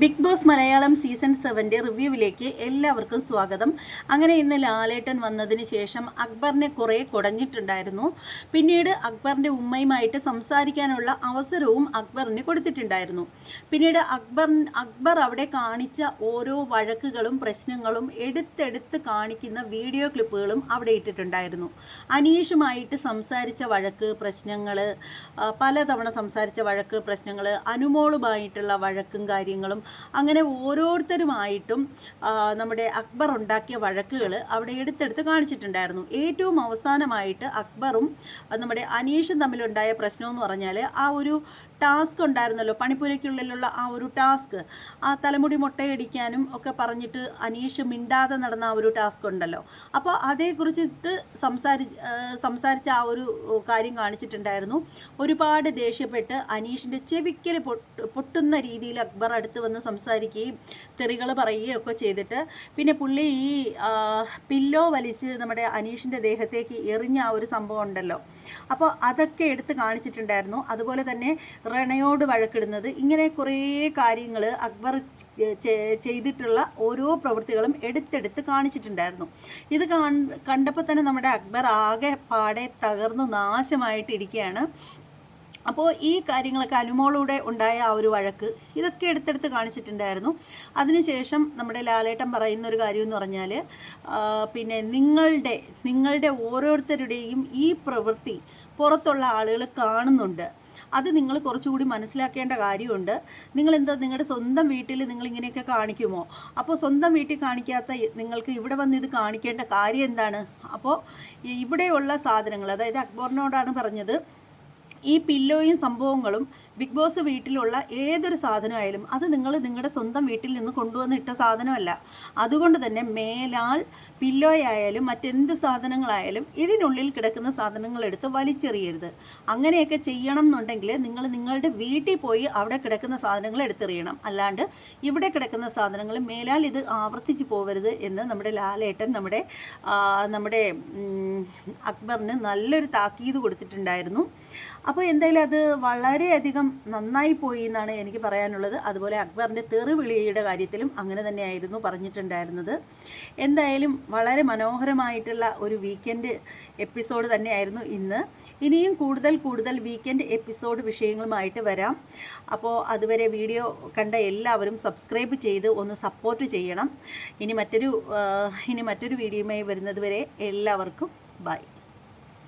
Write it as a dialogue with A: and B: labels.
A: Big Boss Malayalam season സെവന്റെ റിവ്യൂവിലേക്ക് എല്ലാവർക്കും സ്വാഗതം. അങ്ങനെ ഇന്ന് ലാലേട്ടൻ വന്നതിന് ശേഷം അക്ബറിനെ കുറേ കുടഞ്ഞിട്ടുണ്ടായിരുന്നു. പിന്നീട് അക്ബറിന്റെ ഉമ്മയുമായിട്ട് സംസാരിക്കാനുള്ള അവസരവും അക്ബറിന് കൊടുത്തിട്ടുണ്ടായിരുന്നു. പിന്നീട് അക്ബർ അക്ബർ അവിടെ കാണിച്ച ഓരോ വഴക്കുകളും പ്രശ്നങ്ങളും എടുത്തെടുത്ത് കാണിക്കുന്ന വീഡിയോ ക്ലിപ്പുകളും അവിടെ ഇട്ടിട്ടുണ്ടായിരുന്നു. അനീഷുമായിട്ട് സംസാരിച്ച വഴക്ക് പ്രശ്നങ്ങൾ പലതവണ സംസാരിച്ച വഴക്ക് പ്രശ്നങ്ങൾ അനുമോളുമായിട്ടുള്ള വഴക്കും കാര്യങ്ങളും അങ്ങനെ ഓരോരുത്തരുമായിട്ടും നമ്മുടെ അക്ബർ ഉണ്ടാക്കിയ വഴക്കുകൾ അവിടെ എടുത്തെടുത്ത് കാണിച്ചിട്ടുണ്ടായിരുന്നു. ഏറ്റവും അവസാനമായിട്ട് അക്ബറും നമ്മുടെ അനീഷും തമ്മിലുണ്ടായ പ്രശ്നമെന്ന് പറഞ്ഞാൽ ആ ഒരു ടാസ്ക് ഉണ്ടായിരുന്നല്ലോ പണിപ്പുരയ്ക്കുള്ളിലുള്ള ആ ഒരു ടാസ്ക്. ആ തലമുടി മുട്ടയടിക്കാനും ഒക്കെ പറഞ്ഞിട്ട് അനീഷ് മിണ്ടാതെ നടന്ന ആ ഒരു ടാസ്ക് ഉണ്ടല്ലോ. അപ്പോൾ അതേക്കുറിച്ചിട്ട് സംസാരി സംസാരിച്ച ആ ഒരു കാര്യം കാണിച്ചിട്ടുണ്ടായിരുന്നു. ഒരുപാട് ദേഷ്യപ്പെട്ട് അനീഷിന്റെ ചെവിക്കൽ പൊട്ടുന്ന രീതിയിൽ അക്ബർ അടുത്ത് സംസാരിക്കുകയും തെറികൾ പറയുകയും ഒക്കെ ചെയ്തിട്ട് പിന്നെ പുള്ളി ഈ പില്ലോ വലിച്ച് നമ്മുടെ അനീഷിന്റെ ദേഹത്തേക്ക് എറിഞ്ഞ ആ ഒരു സംഭവം ഉണ്ടല്ലോ. അപ്പോൾ അതൊക്കെ എടുത്ത് കാണിച്ചിട്ടുണ്ടായിരുന്നു. അതുപോലെ തന്നെ റണയോട് വഴക്കിടുന്നത് ഇങ്ങനെ കുറേ കാര്യങ്ങൾ അക്ബർ ചെയ്തിട്ടുള്ള ഓരോ പ്രവൃത്തികളും എടുത്തെടുത്ത് കാണിച്ചിട്ടുണ്ടായിരുന്നു. ഇത് കാണ് കണ്ടപ്പോൾ തന്നെ നമ്മുടെ അക്ബർ ആകെ പാടെ തകർന്നു നാശമായിട്ടിരിക്കുകയാണ്. അപ്പോൾ ഈ കാര്യങ്ങളൊക്കെ അനുമോളൂടെ ഉണ്ടായ ആ ഒരു വഴക്ക് ഇതൊക്കെ എടുത്തെടുത്ത് കാണിച്ചിട്ടുണ്ടായിരുന്നു. അതിനുശേഷം നമ്മുടെ ലാലേട്ടൻ പറയുന്ന ഒരു കാര്യം എന്ന് പറഞ്ഞാൽ പിന്നെ നിങ്ങളുടെ നിങ്ങളുടെ ഓരോരുത്തരുടെയും ഈ പ്രവൃത്തി പുറത്തുള്ള ആളുകൾ കാണുന്നുണ്ട്. അത് നിങ്ങൾ കുറച്ചുകൂടി മനസ്സിലാക്കേണ്ട കാര്യമുണ്ട്. നിങ്ങൾ എന്താ നിങ്ങളുടെ സ്വന്തം വീട്ടിൽ നിങ്ങൾ ഇങ്ങനെയൊക്കെ കാണിക്കുമോ? അപ്പോൾ സ്വന്തം വീട്ടിൽ കാണിക്കാത്ത നിങ്ങൾക്ക് ഇവിടെ വന്ന് ഇത് കാണിക്കേണ്ട കാര്യം എന്താണ്? അപ്പോൾ ഇവിടെയുള്ള സാധനങ്ങൾ അതായത് അക്ബറിനോടാണ് പറഞ്ഞത് ഈ പില്ലോയും സംഭവങ്ങളും ബിഗ് ബോസ് വീട്ടിലുള്ള ഏതൊരു സാധനമായാലും അത് നിങ്ങൾ നിങ്ങളുടെ സ്വന്തം വീട്ടിൽ നിന്ന് കൊണ്ടുവന്ന് ഇട്ട സാധനമല്ല. അതുകൊണ്ട് തന്നെ മേലാൽ പില്ലോയായാലും മറ്റെന്ത് സാധനങ്ങളായാലും ഇതിനുള്ളിൽ കിടക്കുന്ന സാധനങ്ങൾ എടുത്ത് വലിച്ചെറിയരുത്. അങ്ങനെയൊക്കെ ചെയ്യണം എന്നുണ്ടെങ്കിൽ നിങ്ങൾ നിങ്ങളുടെ വീട്ടിൽ പോയി അവിടെ കിടക്കുന്ന സാധനങ്ങൾ എടുത്തെറിയണം. അല്ലാണ്ട് ഇവിടെ കിടക്കുന്ന സാധനങ്ങൾ മേലാൽ ഇത് ആവർത്തിച്ച് പോവരുത് എന്ന് നമ്മുടെ ലാലേട്ടൻ നമ്മുടെ നമ്മുടെ അക്ബറിന് നല്ലൊരു താക്കീത് കൊടുത്തിട്ടുണ്ടായിരുന്നു. അപ്പോൾ എന്തായാലും അത് വളരെയധികം നന്നായി പോയി എന്നാണ് എനിക്ക് പറയാനുള്ളത്. അതുപോലെ അക്ബറിന്റെ തെറിവിളിയുടെ കാര്യത്തിലും അങ്ങനെ തന്നെയായിരുന്നു പറഞ്ഞിട്ടുണ്ടായിരുന്നത്. എന്തായാലും വളരെ മനോഹരമായിട്ടുള്ള ഒരു വീക്കെൻഡ് എപ്പിസോഡ് തന്നെയായിരുന്നു ഇന്ന്. ഇനിയും കൂടുതൽ കൂടുതൽ വീക്കെൻഡ് എപ്പിസോഡ് വിഷയങ്ങളുമായിട്ട് വരാം. അപ്പോൾ അതുവരെ വീഡിയോ കണ്ട എല്ലാവരും സബ്സ്ക്രൈബ് ചെയ്ത് ഒന്ന് സപ്പോർട്ട് ചെയ്യണം. ഇനി മറ്റൊരു ഇനി മറ്റൊരു വീഡിയോയുമായി വരുന്നതുവരെ എല്ലാവർക്കും ബൈ